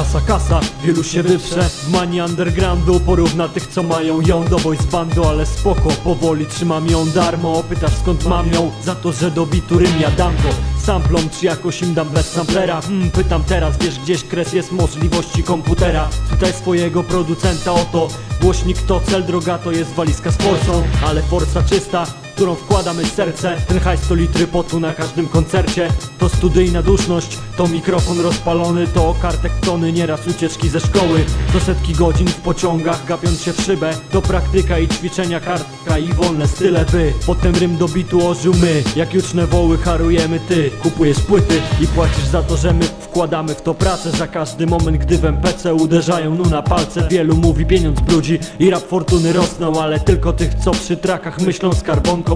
kasa, kasa. Wielu się wyprze. W manii undergroundu Porówna tych co mają ją. Do boys bandu Ale spoko, powoli trzymam ją darmo. Pytasz skąd mam ją? Za to, że do bitu ja dam go. Samplom czy jakoś im dam bez samplera. Hmm, Pytam teraz, wiesz gdzieś kres jest możliwości komputera. Tutaj swojego producenta oto. Głośnik to cel, droga to jest walizka z forsą. Ale forsa czysta którą wkładamy serce. Ten hajs to litry potu na każdym koncercie. To studyjna duszność, to mikrofon rozpalony To kartek tony, nieraz ucieczki ze szkoły. To setki godzin w pociągach, gapiąc się w szybę. To praktyka i ćwiczenia kartka i wolne style by Potem rym do bitu ożył my. Jak juczne woły harujemy ty Kupujesz płyty i płacisz za to, że my wkładamy w to pracę. Za każdy moment, gdy w MPC uderzają nu na palce. Wielu mówi pieniądz brudzi i rap fortuny rosną Ale tylko tych, co przy trakach myślą skarbonką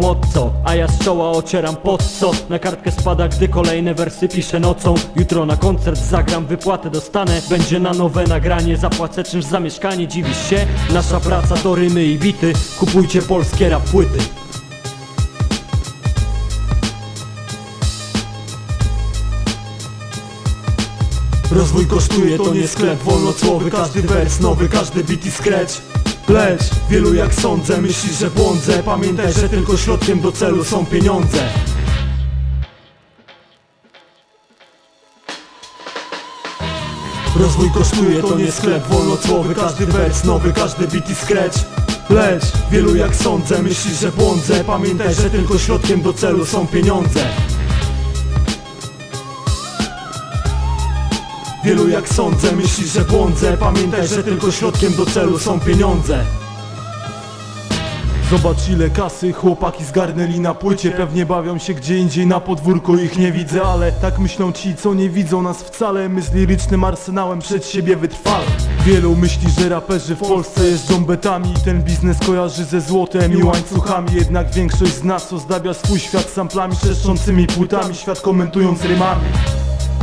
A ja z czoła ocieram pod co? Na kartkę spada, gdy kolejne wersy piszę nocą. Jutro na koncert zagram, wypłatę dostanę. Będzie na nowe nagranie, zapłacę czymś za mieszkanie. Dziwisz się? Nasza praca to rymy i bity. Kupujcie polskie rap płyty. Rozwój kosztuje, to nie sklep wolnocłowy. Każdy wers nowy, każdy beat i scratch Lecz wielu jak sądzę myśli, że błądzę. Pamiętaj, że tylko środkiem do celu są pieniądze. Rozwój kosztuje, to nie sklep wolnocłowy. Każdy wers nowy, każdy beat i scratch Lecz wielu jak sądzę myśli, że błądzę. Pamiętaj, że tylko środkiem do celu są pieniądze Wielu jak sądzę myśli, że błądzę. Pamiętaj, że tylko środkiem do celu są pieniądze. Zobacz ile kasy chłopaki zgarnęli na płycie. Pewnie bawią się gdzie indziej na podwórku Ich nie widzę, ale tak myślą ci co nie widzą nas wcale. My z lirycznym arsenałem przed siebie wytrwale. Wielu myśli, że raperzy w Polsce jeżdżą betami. Ten biznes kojarzy ze złotem i łańcuchami. Jednak większość z nas ozdabia swój świat samplami Trzeszczącymi płytami, świat komentując rymami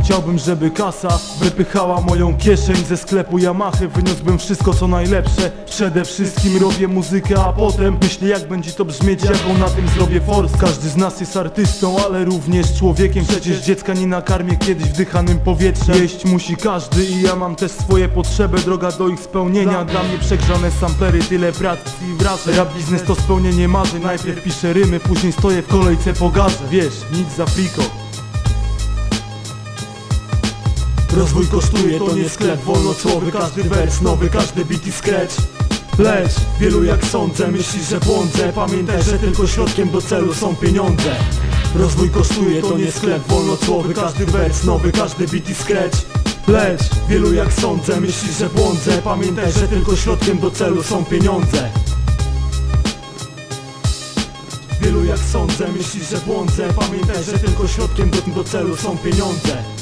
Chciałbym, żeby kasa wypychała moją kieszeń ze sklepu Yamahy. Wyniósłbym wszystko co najlepsze. Przede wszystkim robię muzykę, a potem myślę jak będzie to brzmieć, jaką na tym zrobię force. Każdy z nas jest artystą, ale również człowiekiem. Przecież dziecka nie nakarmię kiedyś wdychanym powietrzem. Jeść musi każdy i ja mam też swoje potrzeby. Droga do ich spełnienia, dla mnie przegrzane samplery Tyle pracy i wrażeń. Rap biznes to spełnienie marzeń. Najpierw piszę rymy, później stoję w kolejce po Wiesz, nic za friko Rozwój kosztuje, to nie sklep wolnocłowy Każdy wers nowy, każdy beat i scratch Lecz wielu jak sądzę myśli, że błądzę. Pamiętaj, że tylko środkiem do celu są pieniądze. Rozwój kosztuje, to nie sklep wolnocłowy Każdy wers nowy, każdy beat i scratch Lecz wielu jak sądzę myśli, że błądzę. Pamiętaj, że tylko środkiem do celu są pieniądze. Wielu jak sądzę myśli, że błądzę. Pamiętaj, że tylko środkiem do, do celu są pieniądze